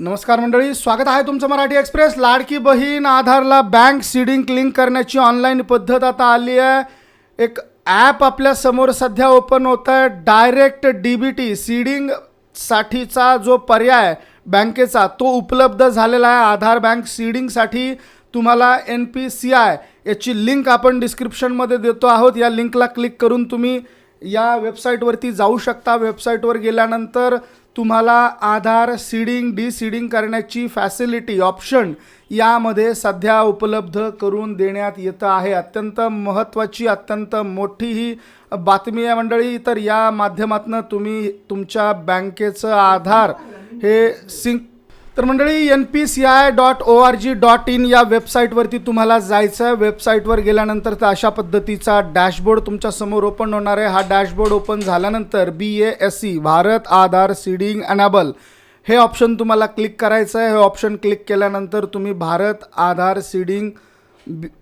नमस्कार मंडळी स्वागत आहे तुमचं मराठी एक्सप्रेस. लाडकी बहीण आधारला बँक सीडिंग लिंक करण्याची ऑनलाईन पद्धत आता आली आहे. एक ॲप आपल्यासमोर सध्या ओपन होत आहे. डायरेक्ट डी बी टी सीडिंगसाठीचा जो पर्याय बँकेचा तो उपलब्ध झालेला आहे. आधार बँक सीडिंगसाठी तुम्हाला एन पी सी आय याची लिंक आपण डिस्क्रिप्शनमध्ये देतो आहोत. या लिंकला क्लिक करून तुम्ही या वेबसाईटवरती जाऊ शकता. वेबसाईटवर गेल्यानंतर तुम्हाला आधार सीडिंग डी सीडिंग करण्याची फॅसिलिटी ऑप्शन यामध्ये सध्या उपलब्ध करून देण्यात येतं आहे. अत्यंत महत्त्वाची अत्यंत मोठी ही बातमी आहे मंडळी. तर या माध्यमातून तुम्ही तुमच्या बँकेचं आधार हे सिंक तर मंडळी N P C I dot O R G dot in या वेबसाईटवरती तुम्हाला जायचं आहे वेबसाईटवर गेल्यानंतर तर अशा पद्धतीचा डॅशबोर्ड तुमच्यासमोर ओपन होणार आहे. हा डॅशबोर्ड ओपन झाल्यानंतर B A S C Bharat Aadhaar seeding enable हे ऑप्शन तुम्हाला क्लिक करायचं आहे हे ऑप्शन क्लिक केल्यानंतर तुम्ही Bharat Aadhaar seeding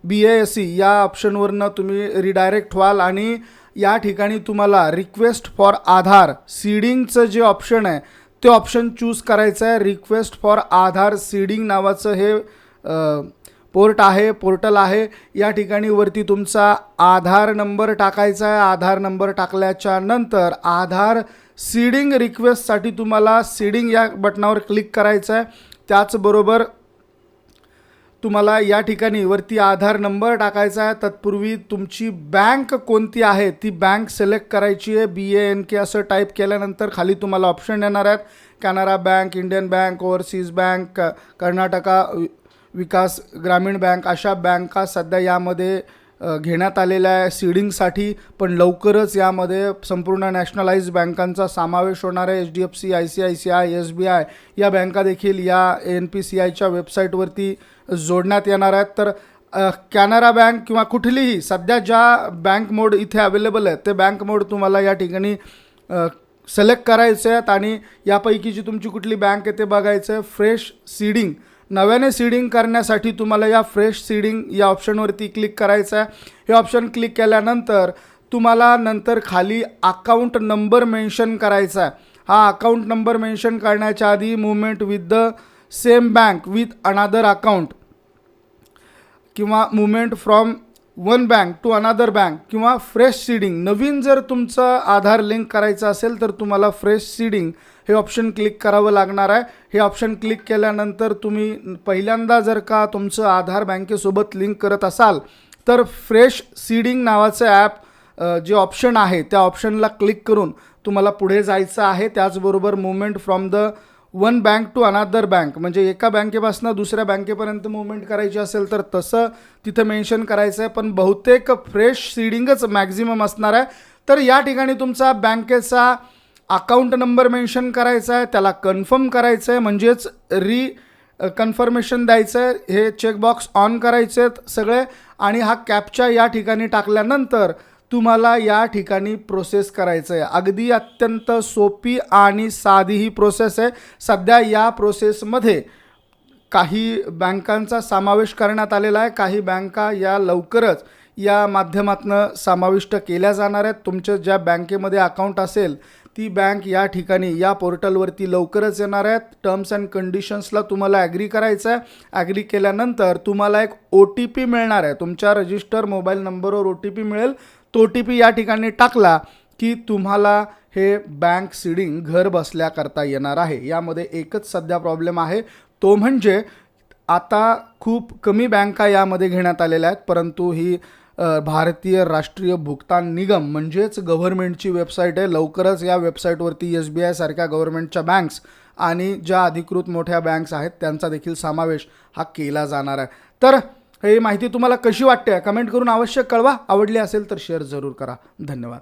B A S C या ऑप्शनवरनं तुम्ही रिडायरेक्ट व्हाल आणि या ठिकाणी तुम्हाला रिक्वेस्ट फॉर आधार सीडिंगचं जे ऑप्शन आहे ते ऑप्शन चूज करायचं आहे रिक्वेस्ट फॉर आधार सीडिंग नावाचं हे पोर्ट आहे पोर्टल आहे. या ठिकाणी वरती तुमचा आधार नंबर टाकायचा आहे. आधार नंबर टाकल्याच्या नंतर आधार सीडिंग रिक्वेस्टसाठी तुम्हाला सीडिंग या बटनावर क्लिक करायचं आहे त्याचबरोबर तुम्हाला या ठिकाणी वरती आधार नंबर टाकायचा आहे. तत्पूर्वी तुमची बँक कोणती आहे ती बँक सिलेक्ट करायची आहे. बी ए एन के असं टाईप केल्यानंतर खाली तुम्हाला ऑप्शन येणार आहेत. Canara bank Indian bank overseas bank Karnataka वि- विकास ग्रामीण बँक अशा बँका सध्या यामध्ये घेण्यात आलेल्या आहे सीडिंगसाठी पण लवकरच यामध्ये संपूर्ण नॅशनलाइज बँकांचा समावेश होणार आहे H D F C I C I C I S B I या बँका देखील या एन पी सी आयच्या वेबसाईटवरती जोडण्यात येणार आहेत. तर कॅनरा बँक किंवा कुठलीही सध्या ज्या बँक मोड इथे अवेलेबल आहेत ते बँक मोड तुम्हाला या ठिकाणी सिलेक्ट करायचे आहेत आणि यापैकी जी तुमची कुठली बँक आहे ते बघायचं आहे. फ्रेश सीडिंग नव्याने सीडिंग करण्यासाठी तुम्हाला या फ्रेश सीडिंग या ऑप्शनवरती क्लिक करायचं आहे. हे ऑप्शन क्लिक केल्यानंतर तुम्हाला नंतर खाली अकाउंट नंबर मेन्शन करायचा आहे. हा अकाउंट नंबर मेन्शन करण्याच्या आधी movement with the same bank with another account किंवा movement from one bank to another bank किंवा फ्रेश सीडिंग नवीन जर तुमचं आधार लिंक करायचं असेल तर तुम्हाला फ्रेश सीडिंग हे ऑप्शन क्लिक करावं लागणार आहे. हे ऑप्शन क्लिक केल्यानंतर तुम्ही पहिल्यांदा जर का तुमचं आधार बँकेसोबत लिंक करत असाल तर फ्रेश सीडिंग नावाचं ॲप जे ऑप्शन आहे त्या ऑप्शनला क्लिक करून तुम्हाला पुढे जायचं आहे. त्याचबरोबर movement from the one bank to another bank. म्हणजे एका बँकेपासून दुसऱ्या बँकेपर्यंत मुवमेंट करायची असेल तर तसं तिथं मेन्शन करायचं आहे पण बहुतेक फ्रेश सीडिंगच मॅक्झिमम असणार आहे. तर या ठिकाणी तुमचा बँकेचा अकाउंट नंबर मेन्शन करायचा आहे त्याला कन्फर्म करायचं आहे म्हणजेच री कन्फर्मेशन द्यायचं आहे हे चेकबॉक्स ऑन करायचे आहेत सगळे. आणि हा कॅपच्या या ठिकाणी टाकल्यानंतर तुम्हाला या ठिकाणी प्रोसेस करायचं आहे अगदी अत्यंत सोपी आणि साधी ही प्रोसेस आहे. सध्या या प्रोसेसमध्ये काही बँकांचा समावेश करण्यात आलेला आहे. काही बँका या लवकरच या माध्यमातून समाविष्ट केल्या जाणार आहेत. तुमच्या ज्या बँकेमध्ये अकाउंट असेल ती बँक या ठिकाणी या पोर्टलवरती लवकरच येणार आहेत. टर्म्स अँड कंडिशन्सला तुम्हाला ॲग्री करायचं आहे. ॲग्री केल्यानंतर तुम्हाला एक ओ टी पी मिळणार आहे. तुमच्या रजिस्टर मोबाईल नंबरवर ओ टी पी मिळेल. तो ओ टी पी या ठिकाणी टाकला की तुम्हाला हे बँक सीडिंग घर बसल्या करता येणार आहे. यामध्ये एकच सध्या प्रॉब्लेम आहे. तो म्हणजे आता खूप कमी बँका यामध्ये घेण्यात आलेल्या आहेत परंतु ही भारतीय राष्ट्रीय भुगतान निगम म्हणजेच गव्हर्नमेंटची वेबसाईट आहे. लवकरच या वेबसाईटवरती एस बी आयसारख्या गव्हर्नमेंटच्या बँक्स आणि ज्या अधिकृत मोठ्या बँक्स आहेत त्यांचा देखील समावेश हा केला जाणार आहे. तर ही माहिती तुम्हाला कशी वाटते? कमेंट करून आवश्यक कळवा. आवडली असेल तर शेअर जरूर करा. धन्यवाद.